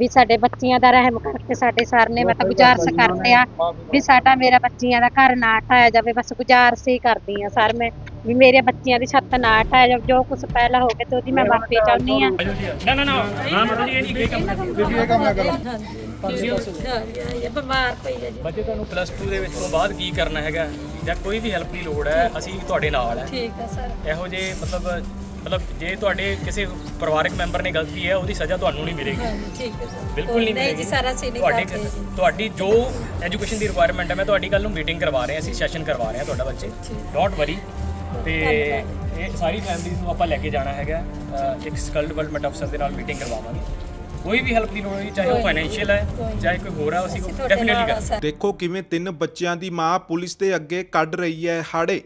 ਵੀ ਸਾਡੇ ਬੱਚੀਆਂ ਦਾ ਰਹਿਮ ਕਰਕੇ ਸਾਡੇ ਸਰ ਨੇ ਮਤਲਬ ਗੁਜ਼ਾਰਸ ਕਰਦੇ ਆ ਵੀ ਸਾਡਾ ਮੇਰਾ ਬੱਚੀਆਂ ਦਾ ਘਰ ਨਾ ਢਾਇਆ ਜਾਵੇ ਬਸ ਗੁਜ਼ਾਰਸ ਹੀ ਕਰਦੀ ਆ ਸਰ ਮੈਂ ਵੀ ਮੇਰੇ ਬੱਚੀਆਂ ਦੀ ਛੱਤ ਨਾ ਢਾਇਆ ਜਾਵੇ ਜੋ ਕੁਝ ਪਹਿਲਾਂ ਹੋ ਗਿਆ ਤੇ ਉਹਦੀ ਮੈਂ ਮਾਫੀ ਚਾਹੁੰਦੀ ਆ ਨਾ ਨਾ ਨਾ ਹਾਂ ਮਤਲਬ ਜੀ ਇਹ ਨਹੀਂ ਇਹ ਕੰਮ ਤੁਸੀਂ ਇਹ ਕੰਮ ਨਾ ਕਰੋ। ਇਹ ਬਿਮਾਰ ਪਈ ਆ ਜੀ ਬੱਚੇ ਤੁਹਾਨੂੰ ਪਲੱਸ 2 ਦੇ ਵਿੱਚ ਤੋਂ ਬਾਅਦ ਕੀ ਕਰਨਾ ਹੈਗਾ? ਜਾਂ ਕੋਈ ਵੀ ਹੈਲਪ ਦੀ ਲੋੜ ਹੈ ਅਸੀਂ ਤੁਹਾਡੇ ਨਾਲ ਹੈ। ਠੀਕ ਆ ਸਰ। ਇਹੋ ਜੇ ਮਤਲਬ ਮਤਲਬ ਜੇ ਤੁਹਾਡੇ ਕਿਸੇ ਪਰਿਵਾਰਕ ਮੈਂਬਰ ਨੇ ਗਲਤੀ ਹੈ ਉਹਦੀ ਸਜ਼ਾ ਤੁਹਾਨੂੰ ਨਹੀਂ ਮਿਲੇਗੀ। ਠੀਕ ਹੈ ਸਰ। ਬਿਲਕੁਲ ਨਹੀਂ ਨਹੀਂ ਮਿਲੇਗੀ। ਜੀ ਸਾਰਾ ਸੀ ਨਹੀਂ ਤੁਹਾਡੀ ਕਰਦੇ ਜੀ। ਤੁਹਾਡੀ ਜੋ ਐਜੂਕੇਸ਼ਨ ਦੀ ਰਿਕੁਆਇਰਮੈਂਟ ਹੈ ਮੈਂ ਤੁਹਾਡੀ ਕੱਲ ਨੂੰ ਮੀਟਿੰਗ ਕਰਵਾ ਰਹੇ ਹਾਂ ਅਸੀਂ ਸੈਸ਼ਨ ਕਰਵਾ ਰਹੇ ਹਾਂ ਤੁਹਾਡਾ ਬੱਚੇ। ਡੋਂਟ ਵਰੀ ਤੇ ਇਹ ਸਾਰੀ ਫੈਮਿਲੀ ਨੂੰ ਆਪਾਂ ਲੈ ਕੇ ਜਾਣਾ ਹੈਗਾ। ਇੱਕ ਸਕਿੱਲ ਡਿਵੈਲਪਮੈਂਟ ਅਫਸਰ ਦੇ ਨਾਲ ਮੀਟਿੰਗ ਕਰਵਾਵਾਂਗੇ। ਕੋਈ ਵੀ ਹੈਲਪ ਦੀ ਲੋੜ ਹੋਈ ਚਾਹੇ ਉਹ ਫਾਈਨੈਂਸ਼ੀਅਲ ਹੈ ਚਾਹੇ ਕੋਈ ਹੋਰ ਹੈ ਅਸੀਂ ਡੈਫੀਨਿਟਲੀ ਕਰਾਂਗੇ ਦੇਖੋ ਕਿਵੇਂ ਤਿੰਨ ਬੱਚਿਆਂ ਦੀ ਮਾਂ ਪੁਲਿਸ ਦੇ ਅੱਗੇ ਕੱਢ ਰਹੀ ਹੈ ਹਾੜੇ।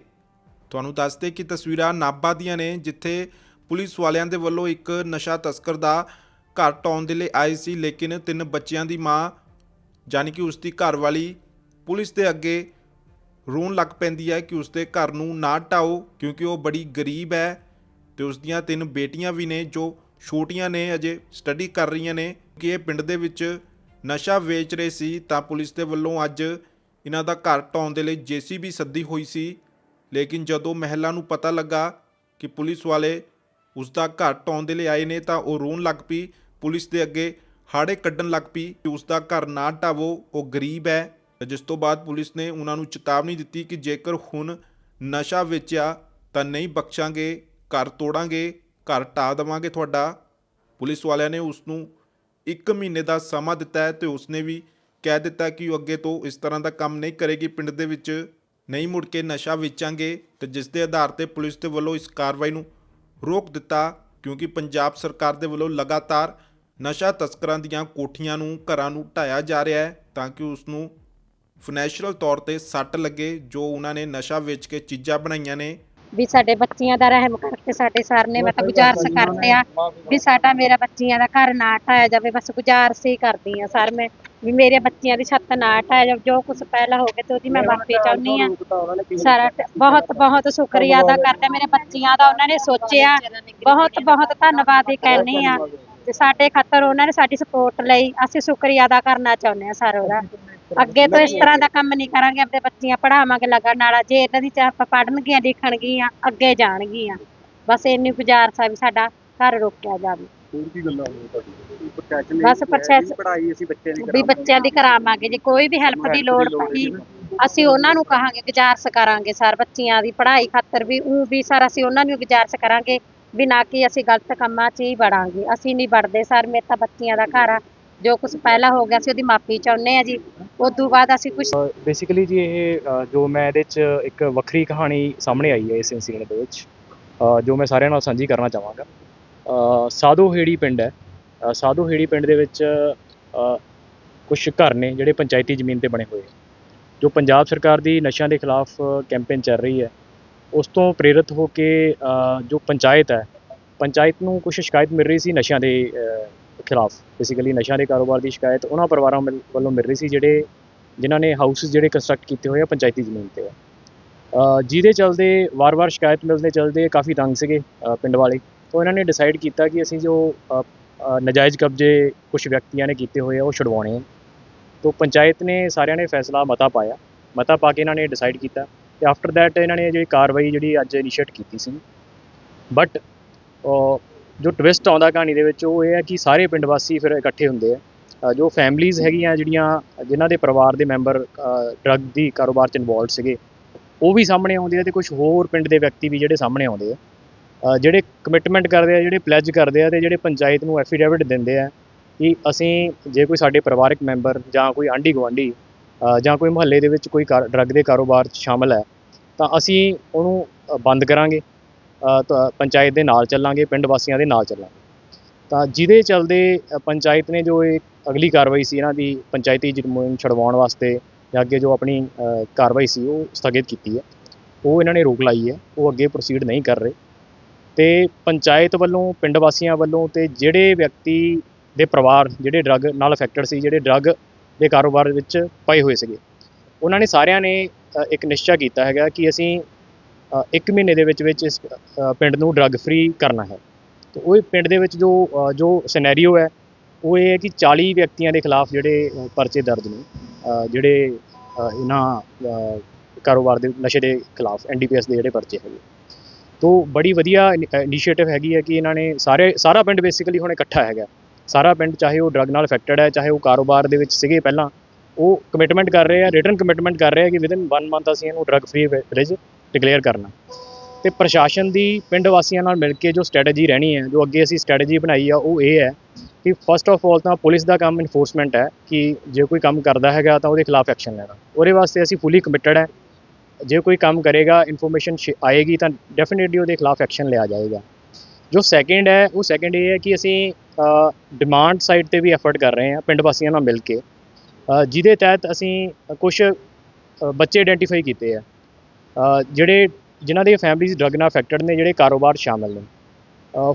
ਤੁਹਾਨੂੰ ਦੱਸਦੇ ਕਿ ਤਸਵੀਰਾਂ ਨਾਭਾ ਦੀਆਂ ਨੇ, ਜਿੱਥੇ ਪੁਲਿਸ ਵਾਲਿਆਂ ਦੇ ਵੱਲੋਂ ਇੱਕ ਨਸ਼ਾ ਤਸਕਰ ਦਾ ਘਰ ਟਾਉਣ ਦੇ ਲਈ ਆਏ ਸੀ, ਲੇਕਿਨ ਤਿੰਨ ਬੱਚਿਆਂ ਦੀ ਮਾਂ ਜਾਨੀ ਕਿ ਉਸ ਦੀ ਘਰਵਾਲੀ ਪੁਲਿਸ ਦੇ ਅੱਗੇ ਰੋਣ ਲੱਗ ਪੈਂਦੀ ਹੈ ਕਿ ਉਸ ਦੇ ਘਰ ਨੂੰ ਨਾ ਢਾਓ, ਕਿਉਂਕਿ ਉਹ ਬੜੀ ਗਰੀਬ ਹੈ ਤੇ ਉਸ ਦੀਆਂ ਤਿੰਨ ਬੇਟੀਆਂ ਵੀ ਨੇ, ਜੋ ਛੋਟੀਆਂ ਨੇ, ਅਜੇ ਸਟੱਡੀ ਕਰ ਰਹੀਆਂ ਨੇ, ਕਿ ਇਹ ਪਿੰਡ ਦੇ ਵਿੱਚ ਨਸ਼ਾ ਵੇਚ ਰਹੇ ਸੀ, ਤਾਂ ਪੁਲਿਸ ਦੇ ਵੱਲੋਂ ਅੱਜ ਇਹਨਾਂ ਦਾ ਘਰ ਢਾਉਣ ਦੇ ਲਈ ਜੀਸੀਬੀ ਸੱਦੀ ਹੋਈ ਸੀ। ਲੇਕਿਨ ਜਦੋਂ ਮਹਿਲਾ ਨੂੰ ਪਤਾ ਲੱਗਾ ਕਿ ਪੁਲਿਸ ਵਾਲੇ ਉਸ ਦਾ ਘਰ ਢਾਉਣ ਦੇ ਲਈ ਆਏ ਨੇ ਤਾਂ ਉਹ ਰੋਣ ਲੱਗ ਪਈ। ਪੁਲਿਸ ਦੇ ਅੱਗੇ ਹਾੜੇ ਕੱਢਣ ਲੱਗ ਪਈ ਕਿ ਉਸ ਦਾ ਘਰ ਨਾ ਢਾਵੋ ਉਹ ਗਰੀਬ ਹੈ। ਜਿਸ ਤੋਂ ਬਾਅਦ ਪੁਲਿਸ ਨੇ ਉਹਨਾਂ ਨੂੰ ਚੇਤਾਵਨੀ ਦਿੱਤੀ ਕਿ ਜੇਕਰ ਹੁਣ ਨਸ਼ਾ ਵੇਚਿਆ ਤਾਂ ਨਹੀਂ ਬਖਸ਼ਾਂਗੇ, ਘਰ ਤੋੜਾਂਗੇ, ਘਰ ਢਾਹ ਦੇਵਾਂਗੇ ਤੁਹਾਡਾ। ਪੁਲਿਸ ਵਾਲਿਆਂ ਨੇ ਉਸ ਨੂੰ 1 ਮਹੀਨੇ ਦਾ ਸਮਾਂ ਦਿੱਤਾ ਹੈ ਤੇ ਉਸਨੇ ਵੀ ਕਹਿ ਦਿੱਤਾ ਕਿ ਉਹ ਅੱਗੇ ਤੋਂ ਇਸ ਤਰ੍ਹਾਂ ਦਾ ਕੰਮ ਨਹੀਂ ਕਰੇਗੀ। ਪਿੰਡ ਦੇ ਵਿੱਚ ਨਹੀਂ ਮੁੜ ਕੇ ਨਸ਼ਾ ਵੇਚਾਂਗੇ ਤੇ ਜਿਸ ਦੇ ਆਧਾਰ ਤੇ ਪੁਲਿਸ ਦੇ ਵੱਲੋਂ ਇਸ ਕਾਰਵਾਈ ਨੂੰ ਰੋਕ ਦਿੱਤਾ, ਕਿਉਂਕਿ ਪੰਜਾਬ ਸਰਕਾਰ ਦੇ ਵੱਲੋਂ ਲਗਾਤਾਰ ਨਸ਼ਾ ਤਸਕਰਾਂ ਦੀਆਂ ਕੋਠੀਆਂ ਨੂੰ, ਘਰਾਂ ਨੂੰ ਢਾਇਆ ਜਾ ਰਿਹਾ ਹੈ ਤਾਂ ਕਿ ਉਸ ਨੂੰ ਫਾਈਨੈਂਸ਼ੀਅਲ ਤੌਰ ਤੇ ਸੱਟ ਲੱਗੇ, ਜੋ ਉਹਨਾਂ ਨੇ ਨਸ਼ਾ ਵੇਚ ਕੇ ਚੀਜ਼ਾਂ ਬਣਾਈਆਂ ਨੇ। ਵੀ ਸਾਡੇ ਬੱਚੀਆਂ ਦਾ ਰਹਿਮ ਕਰਕੇ ਸਾਡੇ ਸਰ ਨੇ ਮਤਲਬ ਗੁਜ਼ਾਰਸ ਕਰਦੇ ਆ ਵੀ ਸਾਡਾ ਮੇਰਾ ਬੱਚੀਆਂ ਦਾ ਘਰ ਨਾ ਢਾਇਆ ਜਾਵੇ ਬਸ ਗੁਜ਼ਾਰਸ ਹੀ ਕਰਦੀ ਆ ਸਰ ਮੈਂ ਵੀ ਮੇਰੇ ਬੱਚਿਆਂ ਦੀ ਛੱਤ ਨਾ ਢਾਇਆ ਜਾਵੇ ਜੋ ਕੁਝ ਪਹਿਲਾਂ ਹੋ ਗਿਆ ਤੇ ਉਹਦੀ ਮੈਂ ਮਾਫੀ ਚਾਹੁੰਦੀ ਆ। ਸਾਰਾ ਬਹੁਤ ਬਹੁਤ ਸ਼ੁਕਰੀਆ ਅਦਾ ਕਰਦੇ ਮੇਰੇ ਬੱਚੀਆਂ ਦਾ ਉਹਨਾਂ ਨੇ ਸੋਚਿਆ ਬਹੁਤ ਬਹੁਤ ਧੰਨਵਾਦ ਹੀ ਕਹਿੰਦੀ ਆ। ਤੇ ਸਾਡੇ ਖਾਤਰ ਉਹਨਾਂ ਨੇ ਸਾਡੀ ਸਪੋਰਟ ਲਈ ਅਸੀਂ ਸ਼ੁਕਰੀਆ ਅਦਾ ਕਰਨਾ ਚਾਹੁੰਦੇ ਆ ਸਰ ਉਹਦਾ। ਅੱਗੇ ਤੋਂ ਇਸ ਤਰ੍ਹਾਂ ਦਾ ਕੰਮ ਨਹੀਂ ਕਰਾਂਗੇ ਆਪਣੇ ਬੱਚੀਆਂ ਪੜਾਵਾਂਗੇ ਲਗਨ ਨਾਲ ਜੇ ਇਹਨਾਂ ਦੀ ਚਾਹ ਪੜਨਗੀਆਂ ਲਿਖਣਗੀਆਂ ਅੱਗੇ ਜਾਣਗੀਆਂ। ਬਸ ਇੰਨੀ ਗੁਜ਼ਾਰਿਸ਼ ਆ ਵੀ ਸਾਡਾ ਘਰ ਰੋਕਿਆ ਜਾਵੇ। ਹੋਰ ਕੀ ਗੱਲਾਂ ਹੋਈਆਂ ਤੁਹਾਡੀ ਪ੍ਰਸ਼ਾਸਨ ਬਸ ਅਸੀਂ ਬੱਚਿਆਂ ਦੀ ਵੀ ਬੱਚਿਆਂ ਦੀ ਕਰਾਵਾਂਗੇ ਜੇ ਕੋਈ ਵੀ ਹੈਲਪ ਦੀ ਲੋੜ ਪਈ ਅਸੀਂ ਉਹਨਾਂ ਨੂੰ ਕਹਾਂਗੇ ਗੁਜ਼ਾਰਿਸ਼ ਕਰਾਂਗੇ ਸਰ ਬੱਚਿਆਂ ਦੀ ਪੜ੍ਹਾਈ ਖਾਤਰ ਵੀ ਉਹ ਵੀ ਸਰ ਅਸੀਂ ਉਹਨਾਂ ਨੂੰ ਗੁਜ਼ਾਰਿਸ਼ ਕਰਾਂਗੇ ਵੀ ਨਾ ਕਿ ਅਸੀਂ ਗਲਤ ਕੰਮਾਂ 'ਚ ਹੀ ਵੜਾਂਗੇ। ਅਸੀਂ ਨਹੀਂ ਵੜਦੇ ਸਰ ਮੇਰੇ ਤਾਂ ਬੱਚਿਆਂ ਦਾ ਘਰ ਆ ਜੋ ਕੁਝ ਪਹਿਲਾਂ ਹੋ ਗਿਆ ਸੀ ਉਹਦੀ ਮਾਫੀ ਚਾਹੁੰਦੇ ਆ ਜੀ। ਉਸ ਤੋਂ ਬਾਅਦ ਅਸੀਂ ਕੁਝ ਬੇਸਿਕਲੀ ਜੀ ਇਹ ਅ, ਜੋ ਮੈਂ ਇਹਦੇ 'ਚ ਇੱਕ ਵੱਖਰੀ ਕਹਾਣੀ ਸਾਹਮਣੇ ਆਈ ਹੈ ਇਸ ਇਨਸੀਡੈਂਟ ਦੇ ਵਿੱਚ ਅ, ਜੋ ਮੈਂ ਸਾਰਿਆਂ ਨਾਲ ਸਾਂਝੀ ਕਰਨਾ ਚਾਹਾਂਗਾ। ਅ, ਸਾਧੂ ਹੇੜੀ ਪਿੰਡ ਹੈ। ਅ, ਸਾਧੂ ਹੇੜੀ ਪਿੰਡ ਦੇ ਵਿੱਚ ਕੁਝ ਘਰ ਨੇ ਜਿਹੜੇ ਪੰਚਾਇਤੀ ਜ਼ਮੀਨ ਤੇ ਬਣੇ ਹੋਏ ਆ। ਜੋ ਪੰਜਾਬ ਸਰਕਾਰ ਦੀ ਨਸ਼ਿਆਂ ਦੇ ਖਿਲਾਫ ਕੈਂਪੇਨ ਚੱਲ ਰਹੀ ਹੈ ਉਸ ਤੋਂ ਪ੍ਰੇਰਿਤ ਹੋ ਕੇ ਅ, ਜੋ ਪੰਚਾਇਤ ਹੈ ਪੰਚਾਇਤ ਨੂੰ ਕੁਝ ਸ਼ਿਕਾਇਤ ਮਿਲ ਰਹੀ ਸੀ ਨਸ਼ਿਆਂ ਦੇ ਅ, ਖਿਲਾਫ। ਬੇਸਿਕਲੀ ਨਸ਼ਿਆਂ ਦੇ ਕਾਰੋਬਾਰ ਦੀ ਸ਼ਿਕਾਇਤ ਉਹਨਾਂ ਪਰਿਵਾਰਾਂ ਮਿਲ- ਵੱਲੋਂ ਮਿਲ ਰਹੀ ਸੀ ਜਿਹੜੇ ਜਿਨ੍ਹਾਂ ਨੇ ਹਾਊਸਿਸ ਜਿਹੜੇ ਕੰਸਟਰਕਟ ਕੀਤੇ ਹੋਏ ਆ ਪੰਚਾਇਤੀ ਜ਼ਮੀਨ ਤੇ। ਆ ਅ, ਜਿਹਦੇ ਚਲਦੇ ਵਾਰ-ਵਾਰ ਸ਼ਿਕਾਇਤ ਮਿਲਦੇ ਚਲਦੇ ਕਾਫੀ ਤੰਗ ਸੀਗੇ ਅ, ਪਿੰਡ ਵਾਲੇ। ਤਾਂ ਇਹਨਾਂ ਨੇ ਡਿਸਾਈਡ ਕੀਤਾ ਕਿ ਅਸੀਂ ਜੋ ਅ, ਅ, ਨਜਾਇਜ਼ ਕਬਜ਼ੇ ਕੁਝ ਵਿਅਕਤੀਆਂ ਨੇ ਕੀਤੇ ਹੋਏ ਆ ਉਹ ਛੁਡਵਾਉਣੇ ਆ। ਤਾਂ ਪੰਚਾਇਤ ਨੇ ਸਾਰਿਆਂ ਨੇ ਫੈਸਲਾ ਮਤਾ ਪਾਇਆ। ਮਤਾ ਪਾ ਕੇ ਇਹਨਾਂ ਨੇ ਡਿਸਾਈਡ ਕੀਤਾ। ਤੇ ਆਫਟਰ ਦੈਟ ਇਹਨਾਂ ਨੇ ਜਿਹੜੀ ਕਾਰਵਾਈ ਜਿਹੜੀ ਅੱਜ ਇਨੀਸ਼ੀਏਟ ਕੀਤੀ ਸੀ। ਬਟ ਜੋ ਟਵਿਸਟ ਆਉਂਦਾ ਕਹਾਣੀ ਦੇ ਵਿੱਚ, ਉਹ ਇਹ ਹੈ ਕਿ ਸਾਰੇ ਪਿੰਡ ਵਾਸੀ ਫਿਰ ਇਕੱਠੇ ਹੁੰਦੇ ਆ। ਜੋ ਫੈਮਲੀਆਂ ਹੈਗੀਆਂ ਜਿਹੜੀਆਂ, ਜਿਨ੍ਹਾਂ ਦੇ ਪਰਿਵਾਰ ਦੇ ਮੈਂਬਰ ਡਰੱਗ ਦੀ ਕਾਰੋਬਾਰ 'ਚ ਇਨਵੋਲਡ ਸੀਗੇ, ਉਹ ਵੀ ਸਾਹਮਣੇ ਆਉਂਦੇ ਆ ਤੇ ਕੁਝ ਹੋਰ ਪਿੰਡ ਦੇ ਵਿਅਕਤੀ ਵੀ ਜਿਹੜੇ ਸਾਹਮਣੇ ਆਉਂਦੇ ਆ। ਜਿਹੜੇ ਕਮਿਟਮੈਂਟ ਕਰਦੇ ਆ, ਜਿਹੜੇ ਪਲੈਜ ਕਰਦੇ ਆ ਤੇ ਜਿਹੜੇ ਪੰਚਾਇਤ ਨੂੰ ਐਫੀਡੇਵਿਟ ਦਿੰਦੇ ਆ ਕਿ ਅਸੀਂ ਜੇ ਕੋਈ ਸਾਡੇ ਪਰਿਵਾਰਕ ਮੈਂਬਰ ਜਾਂ ਕੋਈ ਆਂਢੀ ਗੁਆਂਢੀ ਜਾਂ ਕੋਈ ਮੁਹੱਲੇ ਦੇ ਵਿੱਚ ਕੋਈ ਡਰੱਗ ਦੇ ਕਾਰੋਬਾਰ 'ਚ ਸ਼ਾਮਲ ਹੈ, ਤਾਂ ਅਸੀਂ ਉਹਨੂੰ ਬੰਦ ਕਰਾਂਗੇ। ਪੰਚਾਇਤ ਦੇ ਨਾਲ ਚੱਲਾਂਗੇ, ਪਿੰਡ ਵਾਸੀਆਂ ਦੇ ਨਾਲ ਚੱਲਾਂਗੇ। ਤਾਂ ਜਿਹਦੇ ਚਲਦੇ ਪੰਚਾਇਤ ਨੇ ਜੋ ਇਹ ਅਗਲੀ ਕਾਰਵਾਈ ਸੀ ਇਹਨਾਂ ਦੀ, ਪੰਚਾਇਤੀ ਜ਼ਮੀਨ ਛਡਵਾਉਣ ਵਾਸਤੇ ਜਾਂ ਅੱਗੇ ਜੋ ਆਪਣੀ ਕਾਰਵਾਈ ਸੀ, ਉਹ ਸਥਗਿਤ ਕੀਤੀ ਹੈ। ਉਹ ਇਹਨਾਂ ਨੇ ਰੋਕ ਲਾਈ ਹੈ, ਉਹ ਅੱਗੇ ਪ੍ਰੋਸੀਡ ਨਹੀਂ ਕਰ ਰਹੇ। ਤੇ ਪੰਚਾਇਤ ਵੱਲੋਂ, ਪਿੰਡ ਵਾਸੀਆਂ ਵੱਲੋਂ ਤੇ ਜਿਹੜੇ ਵਿਅਕਤੀ ਦੇ ਪਰਿਵਾਰ, ਜਿਹੜੇ ਡਰੱਗ ਨਾਲ ਅਫੈਕਟਡ ਸੀ, ਜਿਹੜੇ ਡਰੱਗ ਦੇ ਕਾਰੋਬਾਰ ਵਿੱਚ ਪਏ ਹੋਏ ਸੀਗੇ, ਉਹਨਾਂ ਨੇ ਸਾਰਿਆਂ ਨੇ ਇੱਕ ਨਿਸ਼ਚਾ ਕੀਤਾ ਹੈਗਾ ਕਿ ਅਸੀਂ ਇੱਕ ਮਹੀਨੇ ਦੇ ਵਿੱਚ ਵਿੱਚ ਇਸ ਪਿੰਡ ਨੂੰ ਡਰੱਗ ਫ੍ਰੀ ਕਰਨਾ ਹੈ। ਤੇ ਉਹ ਪਿੰਡ ਦੇ ਵਿੱਚ ਜੋ ਜੋ ਸਿਨੈਰੀਓ ਹੈ, ਉਹ ਇਹ ਹੈ ਕਿ 40 ਵਿਅਕਤੀਆਂ ਦੇ ਖਿਲਾਫ ਜਿਹੜੇ ਪਰਚੇ ਦਰਜ ਨੇ ਜਿਹੜੇ ਇਹਨਾਂ ਕਾਰੋਬਾਰ ਦੇ, ਨਸ਼ੇ ਦੇ ਖਿਲਾਫ ਐਨਡੀਪੀਐਸ ਦੇ ਜਿਹੜੇ ਪਰਚੇ ਹੈਗੇ। ਤੋ ਬੜੀ ਵਧੀਆ ਇਨੀਸ਼ੀਏਟਿਵ ਹੈਗੀ ਹੈ ਕਿ ਇਹਨਾਂ ਨੇ ਸਾਰੇ, ਸਾਰਾ ਪਿੰਡ ਬੇਸਿਕਲੀ ਹੁਣ ਇਕੱਠਾ ਹੈਗਾ। ਸਾਰਾ ਪਿੰਡ ਚਾਹੇ ਉਹ ਡਰੱਗ ਨਾਲ ਅਫੈਕਟਡ ਹੈ, ਚਾਹੇ ਉਹ ਕਾਰੋਬਾਰ ਦੇ ਵਿੱਚ ਸੀਗੇ ਪਹਿਲਾਂ, ਉਹ ਕਮਿਟਮੈਂਟ ਕਰ ਰਹੇ ਆ ਰਿਟਰਨ ਕਮਿਟਮੈਂਟ ਕਰ ਰਹੇ ਆ ਕਿ ਵਿਦਿਨ 1 ਮੰਥ ਅਸੀਂ ਇਹਨੂੰ ਡਰੱਗ ਫ੍ਰੀ ਵਿਲੇਜ ਡਿਕਲੇਅਰ ਕਰਨਾ। ਤੇ ਪ੍ਰਸ਼ਾਸਨ ਦੀ, ਪਿੰਡ ਵਾਸੀਆਂ ਨਾਲ ਮਿਲ ਕੇ ਜੋ ਸਟ੍ਰੈਟਜੀ ਰਹਿਣੀ ਹੈ, ਜੋ ਅੱਗੇ ਅਸੀਂ ਸਟ੍ਰੈਟਜੀ ਬਣਾਈ ਆ, ਉਹ ਇਹ ਹੈ ਕਿ ਫਸਟ ਆਫ ਆਲ ਤਾਂ ਪੁਲਿਸ ਦਾ ਕੰਮ ਇਨਫੋਰਸਮੈਂਟ ਹੈ ਕਿ ਜੇ ਕੋਈ ਕੰਮ ਕਰਦਾ ਹੈਗਾ ਤਾਂ ਉਹਦੇ ਖਿਲਾਫ ਐਕਸ਼ਨ ਲੈਣਾ। ਉਹਦੇ ਵਾਸਤੇ ਅਸੀਂ ਫੁੱਲੀ ਕਮਿਟਡ ਹੈ। ਜੇ ਕੋਈ ਕੰਮ ਕਰੇਗਾ ਇਨਫੋਰਮੇਸ਼ਨ ਆਏਗੀ ਤਾਂ ਡੈਫੀਨਿਟਲੀ ਉਹਦੇ ਖਿਲਾਫ ਐਕਸ਼ਨ ਲਿਆ ਜਾਏਗਾ। ਜੋ ਸੈਕਿੰਡ ਹੈ, ਉਹ ਸੈਕਿੰਡ ਇਹ ਹੈ ਕਿ ਅਸੀਂ ਡਿਮਾਂਡ ਸਾਈਡ ਤੇ ਵੀ ਐਫਰਟ ਕਰ ਰਹੇ ਹਾਂ, ਪਿੰਡ ਵਾਸੀਆਂ ਨਾਲ ਮਿਲ ਕੇ। ਜਿਹਦੇ ਤਹਿਤ ਅਸੀਂ ਕੁਝ ਬੱਚੇ ਆਇਡੈਂਟੀਫਾਈ ਕੀਤੇ ਆ। ਜਿਹੜੇ ਜਿਨ੍ਹਾਂ ਦੇ ਫੈਮਿਲੀਜ਼ ਡਰਗ ਨਾਲ ਅਫੈਕਟਡ ਨੇ, ਜਿਹੜੇ ਕਾਰੋਬਾਰ ਸ਼ਾਮਲ ਨੇ।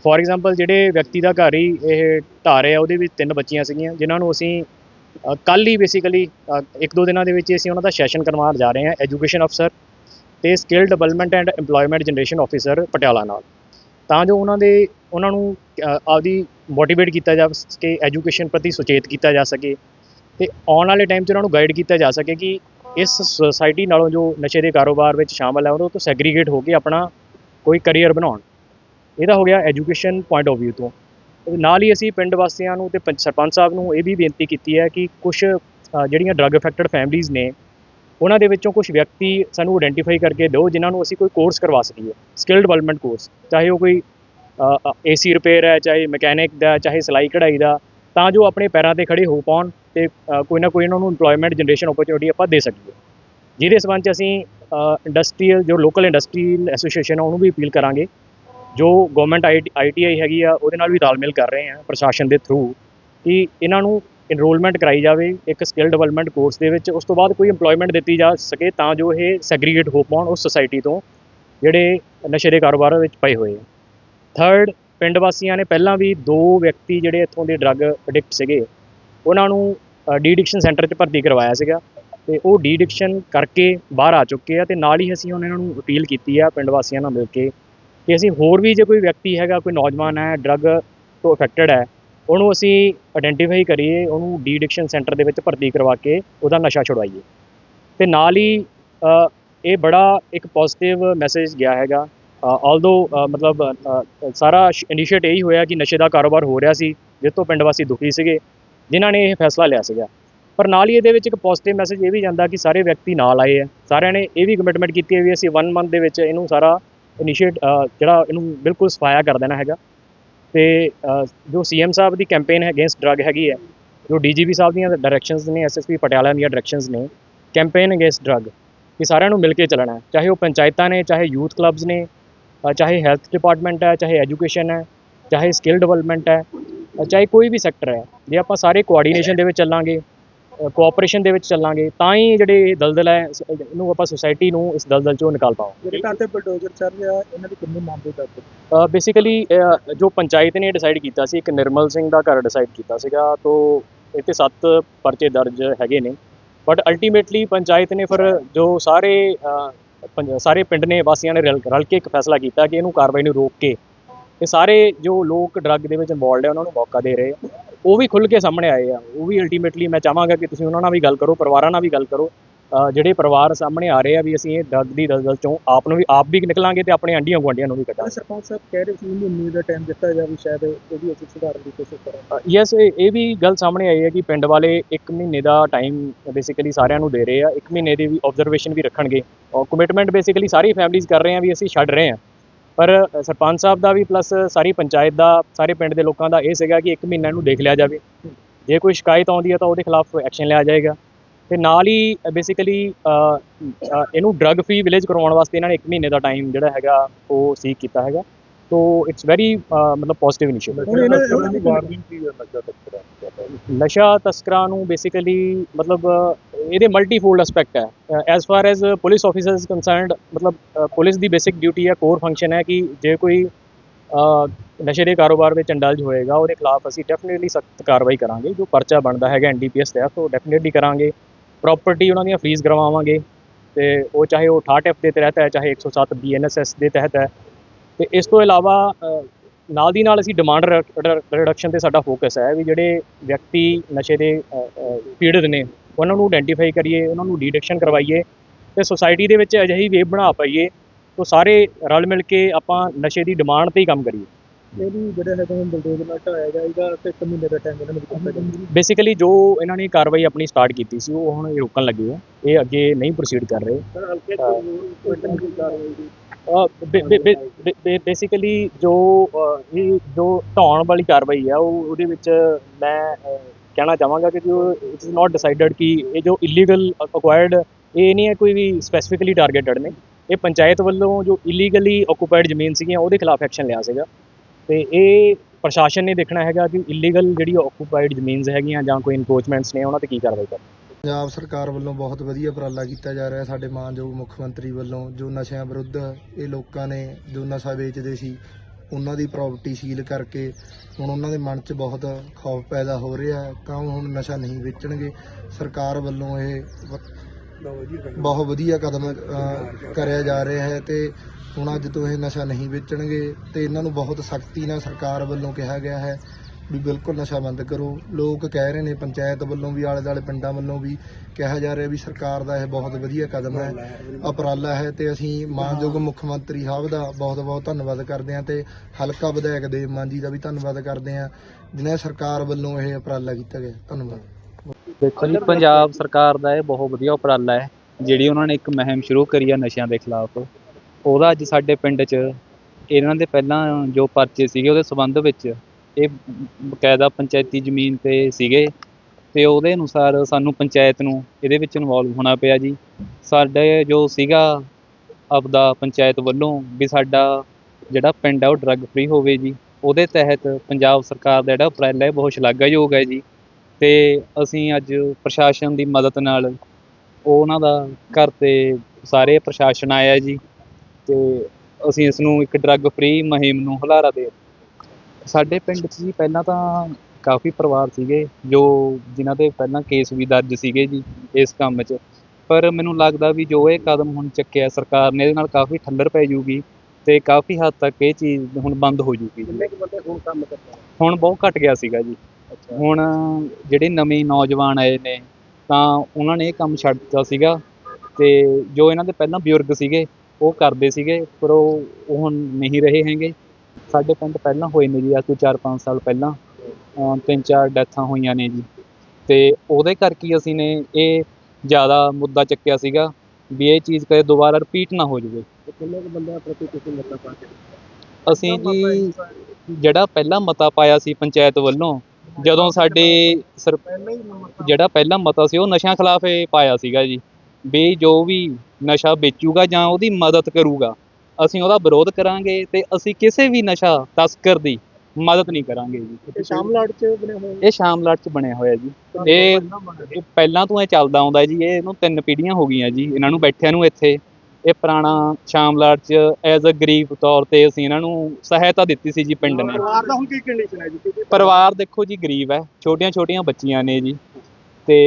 ਫੋਰ ਐਗਜ਼ਾਮਪਲ ਜਿਹੜੇ ਵਿਅਕਤੀ ਦਾ ਘਰ ਹੀ ਇਹ ਢਾਹ ਆ ਉਹਦੇ ਵਿੱਚ ਤਿੰਨ ਬੱਚੀਆਂ ਸੀਗੀਆਂ, ਜਿਨ੍ਹਾਂ ਨੂੰ ਅਸੀਂ ਕੱਲ ਹੀ ਬੇਸਿਕਲੀ ਇੱਕ ਦੋ ਦਿਨਾਂ ਦੇ ਵਿੱਚ ਹੀ ਅਸੀਂ ਉਹਨਾਂ ਦਾ ਸੈਸ਼ਨ ਕਰਵਾਉਣ ਜਾ ਰਹੇ ਹਾਂ ਐਜੂਕੇਸ਼ਨ ਅਫਸਰ ਤੇ skill development and EMPLOYMENT generation officer Patiala ਨਾਲ। ਤਾਂ ਜੋ ਉਹਨਾਂ ਦੇ, ਉਹਨਾਂ ਨੂੰ ਆਪਦੀ ਮੋਟੀਵੇਟ ਕੀਤਾ ਜਾ ਸਕੇ ਐਜੂਕੇਸ਼ਨ ਪ੍ਰਤੀ ਸੁਚੇਤ ਕੀਤਾ ਜਾ ਸਕੇ ਤੇ ਆਉਣ ਵਾਲੇ ਟਾਈਮ 'ਚ ਉਹਨਾਂ ਨੂੰ ਗਾਈਡ ਕੀਤਾ ਜਾ ਸਕੇ ਕਿ ਇਸ ਸੁਸਾਇਟੀ ਨਾਲੋਂ ਜੋ ਨਸ਼ੇ ਦੇ ਕਾਰੋਬਾਰ ਵਿੱਚ ਸ਼ਾਮਲ ਹੈ, ਉਹਦੇ ਤੋਂ ਸੈਗਰੀਗੇਟ ਹੋ ਕੇ ਆਪਣਾ ਕੋਈ ਕੈਰੀਅਰ ਬਣਾਉਣ। ਇਹਦਾ ਹੋ ਗਿਆ ਐਜੂਕੇਸ਼ਨ ਪੁਆਇੰਟ ਆਫ View ਤੋਂ। ਨਾਲ ਹੀ ਅਸੀਂ ਪਿੰਡ ਵਾਸੀਆਂ ਨੂੰ ਤੇ ਪੰਚ- ਸਰਪੰਚ ਸਾਹਿਬ ਨੂੰ ਇਹ ਵੀ ਬੇਨਤੀ ਕੀਤੀ ਹੈ ਕਿ ਕੁਝ ਜਿਹੜੀਆਂ ਡਰੱਗ ਅਫੈਕਟਡ ਫੈਮਲੀਆਂ ਨੇ, ਉਹਨਾਂ ਦੇ ਵਿੱਚੋਂ ਕੁਝ ਵਿਅਕਤੀ ਸਾਨੂੰ ਆਇਡੈਂਟੀਫਾਈ ਕਰਕੇ ਦਿਓ, ਜਿਨ੍ਹਾਂ ਨੂੰ ਅਸੀਂ ਕੋਈ ਕੋਰਸ ਕਰਵਾ ਸਕੀਏ ਸਕਿੱਲ ਡਿਵੈਲਪਮੈਂਟ ਕੋਰਸ ਚਾਹੇ ਉਹ ਕੋਈ ਏਸੀ ਰਿਪੇਅਰ ਹੈ, ਚਾਹੇ ਮਕੈਨਿਕ ਦਾ, ਚਾਹੇ ਸਿਲਾਈ ਕਢਾਈ ਦਾ ਤਾਂ ਜੋ ਆਪਣੇ ਪੈਰਾਂ ਤੇ ਖੜੇ ਹੋ ਪਾਉਣ ਤੇ ਕੋਈ ਨਾ ਕੋਈ ਉਹਨਾਂ ਨੂੰ EMPLOYMENT ਜਨਰੇਸ਼ਨ ਓਪਰਚੁਨਿਟੀ ਆਪਾਂ ਦੇ ਸਕੀਏ। ਜਿਹਦੇ ਸਬੰਧ 'ਚ ਅਸੀਂ ਇੰਡਸਟਰੀਅਲ ਜੋ ਲੋਕਲ ਇੰਡਸਟਰੀਅਲ ਐਸੋਸੀਏਸ਼ਨ ਆ, ਉਹਨੂੰ ਵੀ ਅਪੀਲ ਕਰਾਂਗੇ। ਜੋ ਗਵਰਨਮੈਂਟ ਆਈਟੀਆਈ ਹੈਗੀ ਆ, ਉਹਦੇ ਨਾਲ ਵੀ ਤਾਲਮੇਲ ਕਰ ਰਹੇ ਆ ਪ੍ਰਸ਼ਾਸਨ ਦੇ ਥਰੂ ਕਿ ਇਹਨਾਂ ਨੂੰ ਇਨਰੋਲਮੈਂਟ ਕਰਾਈ ਜਾਵੇ, ਇੱਕ ਸਕਿੱਲ ਡਿਵੈਲਪਮੈਂਟ ਕੋਰਸ ਦੇ ਵਿੱਚ, ਉਸ ਤੋਂ ਬਾਅਦ ਕੋਈ EMPLOYMENT ਦਿੱਤੀ ਜਾ ਸਕੇ ਤਾਂ ਜੋ ਇਹ ਸੈਗਰੀਗੇਟ ਹੋ ਪਾਉਣ ਉਸ ਸੁਸਾਇਟੀ ਤੋਂ, ਜਿਹੜੇ ਨਸ਼ੇ ਦੇ ਕਾਰੋਬਾਰ ਵਿੱਚ ਪਏ ਹੋਏ ਆ। ਥਰਡ ਪਿੰਡ ਵਾਸੀਆਂ ਨੇ ਪਹਿਲਾਂ ਵੀ ਦੋ ਵਿਅਕਤੀ ਜਿਹੜੇ ਇੱਥੋਂ ਦੇ ਡਰੱਗ ਐਡਿਕਟ ਸੀਗੇ, ਉਹਨਾਂ ਨੂੰ ਡੀ ਐਡਿਕਸ਼ਨ ਸੈਂਟਰ 'ਚ ਭਰਤੀ ਕਰਵਾਇਆ ਸੀਗਾ ਤੇ ਉਹ ਡੀ ਐਡਿਕਸ਼ਨ ਕਰਕੇ ਬਾਹਰ ਆ ਚੁੱਕੇ ਆ ਤੇ ਨਾਲ ਹੀ ਅਸੀਂ ਉਹਨਾਂ ਨੂੰ ਅਪੀਲ ਕੀਤੀ ਆ ਪਿੰਡ ਵਾਸੀਆਂ ਨਾਲ ਮਿਲ ਕੇ ਕਿ ਅਸੀਂ ਹੋਰ ਵੀ ਜੇ ਕੋਈ ਵਿਅਕਤੀ ਹੈਗਾ, ਕੋਈ ਨੌਜਵਾਨ ਹੈ ਡਰੱਗ ਤੋਂ ਅਫੈਕਟਡ ਹੈ, ਉਹਨੂੰ ਅਸੀਂ ਆਇਡੈਂਟੀਫਾਈ ਕਰੀਏ, ਉਹਨੂੰ ਡੀ ਐਡਿਕਸ਼ਨ ਸੈਂਟਰ ਦੇ ਵਿੱਚ ਭਰਤੀ ਕਰਵਾ ਕੇ ਉਹਦਾ ਨਸ਼ਾ ਛੁਡਵਾਈਏ। ਤੇ ਨਾਲ ਹੀ ਇਹ ਬੜਾ ਇੱਕ ਪੋਜ਼ਿਟਿਵ ਮੈਸੇਜ ਗਿਆ ਹੈਗਾ ਆਲਦੋ ਮਤਲਬ ਸਾਰਾ ਇਨੀਸ਼ੀਏਟ ਇਹੀ ਹੋਇਆ ਕਿ ਨਸ਼ੇ ਦਾ ਕਾਰੋਬਾਰ ਹੋ ਰਿਹਾ ਸੀ ਜਿਸ ਤੋਂ ਪਿੰਡ ਵਾਸੀ ਦੁਖੀ ਸੀਗੇ ਜਿਨ੍ਹਾਂ ਨੇ ਇਹ ਫੈਸਲਾ ਲਿਆ ਸੀਗਾ। ਪਰ ਨਾਲ ਹੀ ਇਹਦੇ ਵਿੱਚ ਇੱਕ ਪੋਜ਼ਿਟਿਵ ਮੈਸੇਜ ਇਹ ਵੀ ਜਾਂਦਾ ਕਿ ਸਾਰੇ ਵਿਅਕਤੀ ਨਾਲ ਆਏ ਆ। ਸਾਰਿਆਂ ਨੇ ਇਹ ਵੀ ਕਮਿਟਮੈਂਟ ਕੀਤੀ ਹੈ ਵੀ ਅਸੀਂ 1 ਮੰਥ ਦੇ ਵਿੱਚ ਇਹਨੂੰ ਸਾਰਾ ਇਨੀਸ਼ੀਏਟ ਜਿਹੜਾ ਇਹਨੂੰ ਬਿਲਕੁਲ ਸਫਾਇਆ ਕਰ ਦੇਣਾ ਹੈਗਾ। ਤੇ ਅ, ਜੋ ਸੀਐਮ ਸਾਹਿਬ ਦੀ ਕੈਂਪੇਨ ਹੈ ਅਗੇਂਸਟ ਡਰੱਗ ਹੈਗੀ ਹੈ ਜੋ ਡੀਜੀਪੀ ਸਾਹਿਬ ਦੀਆਂ ਡਾਇਰੈਕਸ਼ਨਸ ਨੇ ਐਸਐਸਪੀ ਪਟਿਆਲਾ ਦੀਆਂ ਡਾਇਰੈਕਸ਼ਨਸ ਨੇ ਕੈਂਪੇਨ ਅਗੇਂਸਟ ਡਰੱਗ ਕਿ ਸਾਰਿਆਂ ਨੂੰ ਮਿਲ ਕੇ ਚੱਲਣਾ ਚਾਹੇ ਉਹ ਪੰਚਾਇਤਾਂ ਨੇ ਚਾਹੇ ਯੂਥ ਕਲੱਬਸ ਨੇ ਚਾਹੇ ਹੈਲਥ ਡਿਪਾਰਟਮੈਂਟ ਹੈ ਚਾਹੇ ਐਜੂਕੇਸ਼ਨ ਹੈ ਚਾਹੇ ਸਕਿੱਲ ਡਿਵੈਲਪਮੈਂਟ ਹੈ ਚਾਹੇ ਕੋਈ ਵੀ ਸੈਕਟਰ ਹੈ ਜੇ ਆਪਾਂ ਸਾਰੇ ਕੋਆਰਡੀਨੇਸ਼ਨ ਦੇ ਵਿੱਚ ਚੱਲਾਂਗੇ ਕੋਆਪਰੇਸ਼ਨ ਦੇ ਵਿੱਚ ਚੱਲਾਂਗੇ ਤਾਂ ਹੀ ਜਿਹੜੇ ਦਲਦਲ ਹੈ ਇਹਨੂੰ ਆਪਾਂ ਸੁਸਾਇਟੀ ਨੂੰ ਇਸ ਦਲਦਲ ਚੋਂ ਨਿਕਾਲ ਪਾਵਾਂਗੇ। ਜਿਹੜੇ ਘਰ ਤੇ ਬਲਡੋਜ਼ਰ ਚੱਲ ਰਿਹਾ ਇਹਨਾਂ ਦੀ ਕਿੰਨੀ ਮਾਮਲੇ ਦਰਜ ਬੇਸਿਕਲੀ ਜੋ ਪੰਚਾਇਤ ਨੇ ਡਿਸਾਈਡ ਕੀਤਾ ਸੀ ਇੱਕ ਨਿਰਮਲ ਸਿੰਘ ਦਾ ਘਰ ਡਿਸਾਈਡ ਕੀਤਾ ਸੀਗਾ ਤੋਂ ਇੱਥੇ ਸੱਤ ਪਰਚੇ ਦਰਜ ਹੈਗੇ ਨੇ ਬਟ ਅਲਟੀਮੇਟਲੀ ਪੰਚਾਇਤ ਨੇ ਫਿਰ ਜੋ ਸਾਰੇ ਸਾਰੇ ਪਿੰਡ ਨੇ ਵਾਸੀਆਂ ਨੇ ਰਲ ਰਲ ਕੇ ਇੱਕ ਫੈਸਲਾ ਕੀਤਾ ਕਿ ਇਹਨੂੰ ਕਾਰਵਾਈ ਨੂੰ ਰੋਕ ਕੇ ਇਹ ਸਾਰੇ ਜੋ ਲੋਕ ਡਰੱਗ ਦੇ ਵਿੱਚ ਇਨਵੋਲਡ ਹੈ ਉਹਨਾਂ ਨੂੰ ਮੌਕਾ ਦੇ ਰਹੇ ਆ। ਉਹ ਵੀ ਖੁੱਲ ਕੇ ਸਾਹਮਣੇ ਆਏ ਆ। ਉਹ ਵੀ ਅਲਟੀਮੇਟਲੀ ਮੈਂ ਚਾਹਾਂਗਾ ਕਿ ਤੁਸੀਂ ਉਹਨਾਂ ਨਾਲ ਵੀ ਗੱਲ ਕਰੋ, ਪਰਿਵਾਰਾਂ ਨਾਲ ਵੀ ਗੱਲ ਕਰੋ। ਜਿਹੜੇ ਪਰਿਵਾਰ ਸਾਹਮਣੇ ਆ ਰਹੇ ਆ ਵੀ ਅਸੀਂ ਇਹ ਡਰੱਗ ਦੀ ਦਲਦਲ ਚੋਂ ਆਪ ਨੂੰ ਵੀ ਆਪ ਵੀ ਨਿਕਲਾਂਗੇ ਤੇ ਆਪਣੇ ਆਂਢੀਆਂ ਗੁਆਂਢੀਆਂ ਨੂੰ ਵੀ ਕੱਢਾਂਗੇ। ਸਰਪੰਚ ਸਾਹਿਬ ਕਹਿ ਰਹੇ ਸੀ ਮਹੀਨੇ ਦਾ ਟਾਈਮ ਦਿੱਤਾ ਜਾਵੇ ਸ਼ਾਇਦ ਉਹਦੀ ਅਸੀਂ ਸੁਧਾਰਨ ਦੀ ਕੋਸ਼ਿਸ਼ ਕਰਾਂਗੇ। ਯੈਸ ਇਹ ਵੀ ਗੱਲ ਸਾਹਮਣੇ ਆਈ ਹੈ ਕਿ ਪਿੰਡ ਵਾਲੇ 1 ਮਹੀਨੇ ਦਾ ਟਾਈਮ ਬੇਸਿਕਲੀ ਸਾਰਿਆਂ ਨੂੰ ਦੇ ਰਹੇ ਆ 1 ਮਹੀਨੇ ਦੀ ਵੀ ਆਬਜ਼ਰਵੇਸ਼ਨ ਵੀ ਰੱਖਣਗੇ। ਔਰ ਕਮਿਟਮੈਂਟ ਬੇਸਿਕਲੀ ਸਾਰੀ ਫੈਮਿਲੀਜ਼ ਕਰ ਰਹੇ ਆ ਵੀ ਅਸੀਂ ਛੱਡ ਰਹੇ ਆ। ਪਰ ਸਰਪੰਚ ਸਾਹਿਬ ਦਾ ਵੀ ਪਲੱਸ ਸਾਰੀ ਪੰਚਾਇਤ ਦਾ ਸਾਰੇ ਪਿੰਡ ਦੇ ਲੋਕਾਂ ਦਾ ਇਹ ਸੀਗਾ ਕਿ 1 ਮਹੀਨਾ ਇਹਨੂੰ ਦੇਖ ਲਿਆ ਜਾਵੇ। ਜੇ ਕੋਈ ਸ਼ਿਕਾਇਤ ਆਉਂਦੀ ਹੈ ਤਾਂ ਉਹਦੇ ਖਿਲਾਫ ਐਕਸ਼ਨ ਲਿਆ ਜਾਏਗਾ। ਤੇ ਨਾਲ ਹੀ ਬੇਸਿਕਲੀ ਇਹਨੂੰ ਡਰੱਗ ਫ੍ਰੀ ਵਿਲੇਜ ਕਰਵਾਉਣ ਵਾਸਤੇ ਇਹਨਾਂ ਨੇ 1 ਮਹੀਨੇ ਦਾ ਟਾਈਮ ਜਿਹੜਾ ਹੈਗਾ ਉਹ ਸੀਕ ਕੀਤਾ ਹੈਗਾ। ਸੋ ਇਟਸ ਵੈਰੀ ਮਤਲਬ ਪੋਜ਼ਿਟਿਵ ਇਨੀਸ਼ੀਏਟਿਵ ਨਸ਼ਾ ਤਸਕਰਾਂ ਨਸ਼ਾ ਤਸਕਰਾਂ ਨੂੰ ਬੇਸਿਕਲੀ ਮਤਲਬ ਇਹਦੇ ਮਲਟੀਫੋਲਡ ਐਸਪੈਕਟ ਹੈ। As far as police officers concerned ਮਤਲਬ ਪੁਲਿਸ ਦੀ ਬੇਸਿਕ ਡਿਊਟੀ ਹੈ ਕੋਰ ਫੰਕਸ਼ਨ ਹੈ ਕਿ ਜੇ ਕੋਈ ਨਸ਼ੇ ਦੇ ਕਾਰੋਬਾਰ ਵਿੱਚ ਇੰਡਲਜ ਹੋਏਗਾ ਉਹਦੇ ਖਿਲਾਫ ਅਸੀਂ ਡੈਫੀਨਿਟਲੀ ਸਖਤ ਕਾਰਵਾਈ ਕਰਾਂਗੇ। ਜੋ ਪਰਚਾ ਬਣਦਾ ਹੈਗਾ ਐਨਡੀਪੀਐਸ ਤਹਿਤ ਉਹ ਡੈਫੀਨਿਟਲੀ ਕਰਾਂਗੇ। ਪ੍ਰਾਪਰਟੀ ਉਹਨਾਂ ਦੀਆਂ ਫ੍ਰੀਜ਼ ਕਰਵਾਵਾਂਗੇ ਤੇ ਉਹ ਚਾਹੇ ਉਹ 68 ਐਫ ਦੇ ਤਹਿਤ ਹੈ, ਚਾਹੇ 107 ਬੀਐਨਐਸਐਸ ਦੇ ਤਹਿਤ ਹੈ। ਤੇ ਇਸ ਤੋਂ ਇਲਾਵਾ ਨਾਲ ਦੀ ਨਾਲ ਅਸੀਂ ਡਿਮਾਂਡ ਰਿਡਕਸ਼ਨ ਤੇ ਸਾਡਾ ਫੋਕਸ ਹੈ ਵੀ ਜਿਹੜੇ ਵਿਅਕਤੀ ਨਸ਼ੇ ਦੇ ਪੀੜਤ ਨੇ, ਉਹਨਾਂ ਨੂੰ ਆਇਡੈਂਟੀਫਾਈ ਕਰੀਏ, ਉਹਨਾਂ ਨੂੰ ਡਿਡਕਸ਼ਨ ਕਰਵਾਈਏ ਤੇ ਸੁਸਾਇਟੀ ਦੇ ਵਿੱਚ ਅਜਿਹੀ ਵੇਵ ਬਣਾ ਪਾਈਏ ਤਾਂ ਸਾਰੇ ਰਲ ਮਿਲ ਕੇ ਆਪਾਂ ਨਸ਼ੇ ਦੀ ਡਿਮਾਂਡ ਤੇ ਹੀ ਕੰਮ ਕਰੀਏ। ਇਹ ਵੀ ਜਿਹੜਾ ਹੈਗਾ ਹੁਣ ਬਲਦੇਵ ਨਾਲ ਢਾਇਆ ਜਾਏਗਾ ਤੇ ਇੱਕ ਮਹੀਨੇ ਦਾ ਟਾਈਮ ਇਹਨਾਂ ਨੂੰ ਦਿੱਤਾ ਜਾਏਗਾ। ਬੇਸਿਕਲੀ ਜੋ ਇਹਨਾਂ ਨੇ ਕਾਰਵਾਈ ਆਪਣੀ ਸਟਾਰਟ ਕੀਤੀ ਸੀ ਉਹ ਹੁਣ ਇਹ ਰੋਕਣ ਲੱਗੇ ਆ। ਇਹ ਅੱਗੇ ਨਹੀਂ ਪ੍ਰੋਸੀਡ ਕਰ ਰਹੇ। ਸਰ ਹਲਕੇ ਤੋਂ ਹੋਰ ਕੋਈ ਕਾਰਵਾਈ ਦੀ ਬੇਸਿਕਲੀ ਜੋ ਇਹ ਜੋ ਢਾਉਣ ਵਾਲੀ ਕਾਰਵਾਈ ਆ ਉਹ ਉਹਦੇ ਵਿੱਚ ਮੈਂ ਕਹਿਣਾ ਚਾਹਾਂਗਾ ਕਿ ਜੋ ਇਟ ਇਜ਼ ਨਾਟ ਡਿਸਾਈਡਡ ਕਿ ਇਹ ਜੋ ਇਲੀਗਲ ਅਕਵਾਇਰਡ ਇਹ ਨਹੀਂ ਹੈ ਕੋਈ ਵੀ ਸਪੈਸੀਫਿਕਲੀ ਟਾਰਗੇਟਡ ਨੇ। ਇਹ ਪੰਚਾਇਤ ਵੱਲੋਂ ਜੋ ਇਲੀਗਲੀ ਆਕੂਪਾਈਡ ਜ਼ਮੀਨ ਸੀਗੀਆਂ ਉਹਦੇ ਖਿਲਾਫ ਐਕਸ਼ਨ ਲਿਆ ਸੀਗਾ। ਤੇ ਇਹ ਪ੍ਰਸ਼ਾਸਨ ਨੇ ਦੇਖਣਾ ਹੈਗਾ ਕਿ ਇਲੀਗਲ ਜਿਹੜੀ ਆਕੂਪਾਈਡ ਜ਼ਮੀਨਸ ਹੈਗੀਆਂ ਜਾਂ ਕੋਈ ਇਨਕਰੋਚਮੈਂਟਸ ਨੇ ਉਹਨਾਂ ਤੇ ਕੀ ਕਾਰਵਾਈ ਕਰਨੀ। ਪੰਜਾਬ ਸਰਕਾਰ ਵੱਲੋਂ ਬਹੁਤ ਵਧੀਆ ਉਪਰਾਲਾ ਕੀਤਾ ਜਾ ਰਿਹਾ ਸਾਡੇ ਮਾਨਯੋਗ ਮੁੱਖ ਮੰਤਰੀ ਵੱਲੋਂ, ਜੋ ਨਸ਼ਿਆਂ ਵਿਰੁੱਧ ਇਹ ਲੋਕਾਂ ਨੇ ਜੋ ਨਸ਼ਾ ਵੇਚਦੇ ਸੀ, ਉਹਨਾਂ ਦੀ ਪ੍ਰਾਪਰਟੀ ਸੀਲ ਕਰਕੇ ਹੁਣ ਉਹਨਾਂ ਦੇ ਮਨ 'ਚ ਬਹੁਤ ਖੌਫ ਪੈਦਾ ਹੋ ਰਿਹਾ, ਤਾਂ ਉਹ ਹੁਣ ਨਸ਼ਾ ਨਹੀਂ ਵੇਚਣਗੇ। ਸਰਕਾਰ ਵੱਲੋਂ ਇਹ ਬਹੁਤ ਵਧੀਆ ਕਦਮ ਅ, ਕਰਿਆ ਜਾ ਰਿਹਾ ਹੈ ਤੇ ਹੁਣ ਅੱਜ ਤੋਂ ਇਹ ਨਸ਼ਾ ਨਹੀਂ ਵੇਚਣਗੇ ਤੇ ਇਹਨਾਂ ਨੂੰ ਬਹੁਤ ਸਖਤੀ ਨਾਲ ਸਰਕਾਰ ਵੱਲੋਂ ਕਿਹਾ ਗਿਆ ਹੈ ਵੀ ਬਿਲਕੁਲ ਨਸ਼ਾ ਬੰਦ ਕਰੋ। ਲੋਕ ਕਹਿ ਰਹੇ ਨੇ ਪੰਚਾਇਤ ਵੱਲੋਂ ਵੀ ਆਲੇ ਦਾਲੇ ਪਿੰਡਾਂ ਵੱਲੋਂ ਵੀ ਕਿਹਾ ਜਾ ਰਿਹਾ ਵੀ ਸਰਕਾਰ ਦਾ ਇਹ ਬਹੁਤ ਵਧੀਆ ਕਦਮ ਹੈ ਉਪਰਾਲਾ ਹੈ ਤੇ ਅਸੀਂ ਮਾਨਯੋਗ ਮੁੱਖ ਮੰਤਰੀ ਸਾਹਿਬ ਦਾ ਬਹੁਤ ਬਹੁਤ ਧੰਨਵਾਦ ਕਰਦੇ ਹਾਂ ਤੇ ਹਲਕਾ ਵਿਧਾਇਕ ਦੇਵ ਮਾਨ ਜੀ ਦਾ ਵੀ ਧੰਨਵਾਦ ਕਰਦੇ ਹਾਂ ਜਿਨ੍ਹਾਂ ਸਰਕਾਰ ਵੱਲੋਂ ਇਹ ਉਪਰਾਲਾ ਕੀਤਾ ਗਿਆ। ਧੰਨਵਾਦ। ਦੇਖੋ ਜੀ ਪੰਜਾਬ ਸਰਕਾਰ ਦਾ ਇਹ ਬਹੁਤ ਵਧੀਆ ਉਪਰਾਲਾ ਹੈ ਜਿਹੜੀ ਉਹਨਾਂ ਨੇ ਇੱਕ ਮੁਹਿੰਮ ਸ਼ੁਰੂ ਕਰੀ ਆ ਨਸ਼ਿਆਂ ਦੇ ਖਿਲਾਫ। ਉਹਦਾ ਅੱਜ ਸਾਡੇ ਪਿੰਡ 'ਚ ਇਹਨਾਂ ਦੇ ਪਹਿਲਾਂ ਜੋ ਪਰਚੇ ਸੀਗੇ ਉਹਦੇ ਸਬੰਧ ਵਿੱਚ ਇਹ ਬਕਾਇਦਾ ਪੰਚਾਇਤੀ ਜ਼ਮੀਨ ਤੇ ਸੀਗੇ। ਤੇ ਉਹਦੇ ਅਨੁਸਾਰ ਸਾਨੂੰ ਪੰਚਾਇਤ ਨੂੰ ਇਹਦੇ ਵਿੱਚ ਇਨਵੋਲਵ ਹੋਣਾ ਪਿਆ ਜੀ। ਸਾਡੇ ਜੋ ਸੀਗਾ ਆਪਦਾ ਪੰਚਾਇਤ ਵੱਲੋਂ ਵੀ ਸਾਡਾ ਜਿਹੜਾ ਪਿੰਡ ਹੈ ਉਹ ਡਰੱਗ ਫ੍ਰੀ ਹੋਵੇ ਜੀ। ਉਹਦੇ ਤਹਿਤ ਪੰਜਾਬ ਸਰਕਾਰ ਦਾ ਜਿਹੜਾ ਉਪਰਾਲਾ ਹੈ ਬਹੁਤ ਸ਼ਲਾਘਾਯੋਗ ਹੈ ਜੀ। ਤੇ ਅਸੀਂ ਅੱਜ ਪ੍ਰਸ਼ਾਸਨ ਦੀ ਮਦਦ ਨਾਲ ਉਹਨਾਂ ਦਾ ਘਰ ਤੇ ਸਾਰੇ ਪ੍ਰਸ਼ਾਸਨ ਆਇਆ ਜੀ ਤੇ ਅਸੀਂ ਇਸ ਨੂੰ ਇੱਕ ਡਰੱਗ ਫ੍ਰੀ ਮੁਹਿੰਮ ਨੂੰ ਹੁਲਾਰਾ ਦੇ ਸਾਡੇ ਪਿੰਡ 'ਚ ਜੀ ਪਹਿਲਾਂ ਤਾਂ ਕਾਫੀ ਪਰਿਵਾਰ ਸੀਗੇ ਜੋ ਜਿਨ੍ਹਾਂ ਦੇ ਪਹਿਲਾਂ ਕੇਸ ਵੀ ਦਰਜ ਸੀਗੇ ਜੀ ਇਸ ਕੰਮ 'ਚ। ਪਰ ਮੈਨੂੰ ਲੱਗਦਾ ਵੀ ਜੋ ਇਹ ਕਦਮ ਹੁਣ ਚੱਕਿਆ ਸਰਕਾਰ ਨੇ ਇਹਦੇ ਨਾਲ ਕਾਫੀ ਠੱਲਰ ਪੈ ਜੂਗੀ ਤੇ ਕਾਫੀ ਹੱਦ ਤੱਕ ਇਹ ਚੀਜ਼ ਹੁਣ ਬੰਦ ਹੋ ਜੂਗੀ ਜੀ। ਕਿੰਨੇ ਕੁ ਬੰਦੇ ਹੁਣ ਕੰਮ ਕਰਦੇ ਹੁਣ ਬਹੁਤ ਘਟ ਗਿਆ ਸੀਗਾ ਜੀ। ਹੁਣ ਜਿਹੜੇ ਨਵੇਂ ਨੌਜਵਾਨ ਆਏ ਨੇ ਤਾਂ ਉਹਨਾਂ ਨੇ ਇਹ ਕੰਮ ਛੱਡ ਦਿੱਤਾ ਸੀਗਾ ਤੇ ਜੋ ਇਹਨਾਂ ਦੇ ਪਹਿਲਾਂ ਬਜ਼ੁਰਗ ਸੀਗੇ ਉਹ ਕਰਦੇ ਸੀਗੇ ਪਰ ਉਹ ਹੁਣ ਨਹੀਂ ਰਹੇ ਹੈਗੇ। ਸਾਡੇ ਪਿੰਡ ਪਹਿਲਾਂ ਹੋਏ ਨੇ ਜੀ ਅੱਜ ਤੋਂ 4-5 ਸਾਲ ਪਹਿਲਾਂ ਤਿੰਨ ਚਾਰ ਡੈਥਾਂ ਹੋਈਆਂ ਨੇ ਜੀ। ਤੇ ਉਹਦੇ ਕਰਕੇ ਅਸੀਂ ਨੇ ਇਹ ਜ਼ਿਆਦਾ ਮੁੱਦਾ ਚੱਕਿਆ ਸੀਗਾ ਵੀ ਇਹ ਚੀਜ਼ ਕਦੇ ਦੁਬਾਰਾ ਰਿਪੀਟ ਨਾ ਹੋ ਜਾਵੇ। ਤੇ ਕਿੰਨੇ ਕੁ ਬੰਦੇ ਪ੍ਰਤੀ ਤੁਸੀਂ ਮਤਾ ਪਾ ਕੇ ਅਸੀਂ ਜੀ ਜਿਹੜਾ ਪਹਿਲਾ ਮਤਾ ਪਾਇਆ ਸੀ ਪੰਚਾਇਤ ਵੱਲੋਂ ਜਦੋਂ ਸਾਡੇ ਸਰ ਜਿਹੜਾ ਪਹਿਲਾ ਮਤਾ ਸੀ ਉਹ ਨਸ਼ਿਆਂ ਖਿਲਾਫ ਇਹ ਪਾਇਆ ਸੀਗਾ ਜੀ। ਵੀ ਜੋ ਵੀ ਨਸ਼ਾ ਵੇਚੂਗਾ ਜਾਂ ਉਹਦੀ ਮਦਦ ਕਰੂਗਾ ਅਸੀਂ ਉਹਦਾ ਵਿਰੋਧ ਕਰਾਂਗੇ ਤੇ ਅਸੀਂ ਕਿਸੇ ਵੀ ਨਸ਼ਾ ਤਸਕਰ ਦੀ ਮਦਦ ਨਹੀਂ ਕਰਾਂਗੇ ਜੀ। ਇਹ ਸ਼ਾਮਲਾਟ ਚ ਬਣੇ ਹੋਏ ਇਹ ਸ਼ਾਮਲਾਟ ਚ ਬਣਿਆ ਹੋਇਆ ਜੀ। ਇਹ ਇਹ ਪਹਿਲਾਂ ਤੋਂ ਇਹ ਚੱਲਦਾ ਆਉਂਦਾ ਜੀ। ਇਹ ਇਹਨੂੰ ਤਿੰਨ ਪੀੜ੍ਹੀਆਂ ਹੋ ਗਈਆਂ ਜੀ। ਇਹਨਾਂ ਨੂੰ ਬੈਠਿਆਂ ਨੂੰ ਇੱਥੇ ਇਹ ਪੁਰਾਣਾ ਸ਼ਾਮਲਾਟ ਚ ਐਜ਼ ਅ ਗਰੀਬ ਤੌਰ ਤੇ ਅਸੀਂ ਇਹਨਾਂ ਨੂੰ ਸਹਾਇਤਾ ਦਿੱਤੀ ਸੀ ਜੀ ਪਿੰਡ ਨੇ। ਪਰਿਵਾਰ ਦਾ ਹੁਣ ਕੀ ਕੰਡੀਸ਼ਨ ਹੈ ਜੀ? ਕਿਉਂਕਿ ਪਰਿਵਾਰ ਦੇਖੋ ਜੀ ਗਰੀਬ ਹੈ ਛੋਟੀਆਂ ਛੋਟੀਆਂ ਬੱਚੀਆਂ ਨੇ ਜੀ। ਤੇ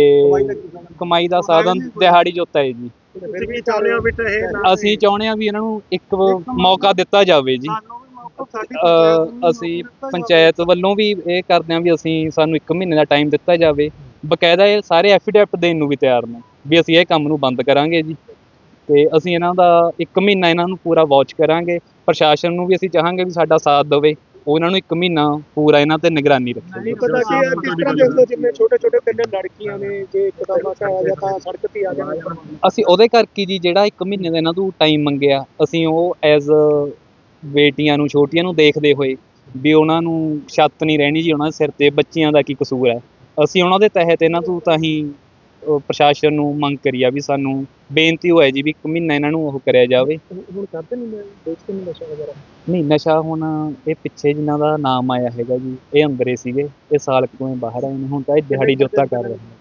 ਕਮਾਈ ਦਾ ਸਾਧਨ? ਦਿਹਾੜੀ ਜੋਤਾ ਹੈ ਜੀ। ਫਿਰ ਵੀ ਚਾਹੁੰਦੇ ਹੋ ਵੀ ਇਹ ਨਾ ਅਸੀਂ ਚਾਹੁੰਦੇ ਹਾਂ ਵੀ ਇਹਨਾਂ ਨੂੰ ਇੱਕ ਮੌਕਾ ਦਿੱਤਾ ਜਾਵੇ ਜੀ। ਸਾਨੂੰ ਵੀ ਮੌਕਾ ਸਾਡੀ ਅ, ਅਸੀਂ ਪੰਚਾਇਤ ਵੱਲੋਂ ਵੀ ਇਹ ਕਰਦੇ ਹਾਂ ਵੀ ਅਸੀਂ ਸਾਨੂੰ 1 ਮਹੀਨੇ ਦਾ ਟਾਈਮ ਦਿੱਤਾ ਜਾਵੇ। ਬਕਾਇਦਾ ਇਹ ਸਾਰੇ ਐਫੀਡੈਵਿਟ ਦੇਣ ਨੂੰ ਵੀ ਤਿਆਰ ਨੇ ਵੀ ਅਸੀਂ ਇਹ ਕੰਮ ਨੂੰ ਬੰਦ ਕਰਾਂਗੇ ਜੀ। ਤੇ ਅਸੀਂ ਇਹਨਾਂ ਦਾ 1 ਮਹੀਨਾ ਇਹਨਾਂ ਨੂੰ ਪੂਰਾ ਵਾਚ ਕਰਾਂਗੇ। ਪ੍ਰਸ਼ਾਸਨ ਨੂੰ ਵੀ ਅਸੀਂ ਚਾਹਾਂਗੇ ਵੀ ਸਾਡਾ ਸਾਥ ਦੇਵੇ। ਉਹ ਇਹਨਾਂ ਨੂੰ 1 ਮਹੀਨਾ ਪੂਰਾ ਇਹਨਾਂ ਤੇ ਨਿਗਰਾਨੀ ਰੱਖੇ। ਨਹੀਂ ਪਤਾ ਕਿ ਇਹ ਕਿਸ ਤਰ੍ਹਾਂ ਦੇ ਹੁੰਦੇ ਜਿੰਨੇ ਛੋਟੇ ਛੋਟੇ ਤਿੰਨ ਲੜਕੀਆਂ ਨੇ ਜੇ ਇੱਕਦਮ ਆ ਗਿਆ ਤਾਂ ਸੜਕ ਤੇ ਆ ਜਾਣਾ ਅਸੀਂ ਉਹਦੇ ਕਰਕੇ ਜੀ ਜਿਹੜਾ 1 ਮਹੀਨੇ ਦਾ ਇਹਨਾਂ ਤੋਂ ਟਾਈਮ ਮੰਗਿਆ ਅਸੀਂ ਉਹ ਐਜ਼ ਬੇਟੀਆਂ ਨੂੰ ਛੋਟੀਆਂ ਨੂੰ ਦੇਖਦੇ ਹੋਏ ਵੀ ਉਹਨਾਂ ਨੂੰ ਛੱਤ ਨਹੀਂ ਰਹਿਣੀ ਜੀ ਉਹਨਾਂ ਦੇ ਸਿਰ ਤੇ ਬੱਚਿਆਂ ਦਾ ਕੀ ਕਸੂਰ ਹੈ। ਅਸੀਂ ਉਹਨਾਂ ਦੇ ਤਹਿਤ ਇਹਨਾਂ ਤੋਂ ਤਾਂ ਹੀ ਪ੍ਰਸ਼ਾਸਨ ਨੂੰ ਮੰਗ ਕਰੀ ਆ ਵੀ ਸਾਨੂੰ ਬੇਨਤੀ ਹੋਇਆ ਜੀ ਵੀ 1 ਮਹੀਨਾ ਇਹਨਾਂ ਨੂੰ ਉਹ ਕਰਿਆ ਜਾਵੇ। ਹੁਣ ਕਰਦੇ ਨਹੀਂ ਵੇਚਦੇ ਨਹੀਂ ਨਸ਼ਾ ਵਗੈਰਾ? ਨਹੀਂ ਨਸ਼ਾ ਹੁਣ ਇਹ ਪਿੱਛੇ ਜਿਨ੍ਹਾਂ ਦਾ ਨਾਮ ਆਇਆ ਹੈਗਾ ਜੀ ਇਹ ਅੰਦਰੇ ਸੀਗੇ ਇਹ ਸਾਲ ਕੁ ਤੋਂ ਬਾਹਰ ਆਏ ਨੇ ਹੁਣ ਤਾਂ ਇਹ ਦਿਹਾੜੀ ਜੋਤਾ ਕਰ ਰਹੇ ਨੇ।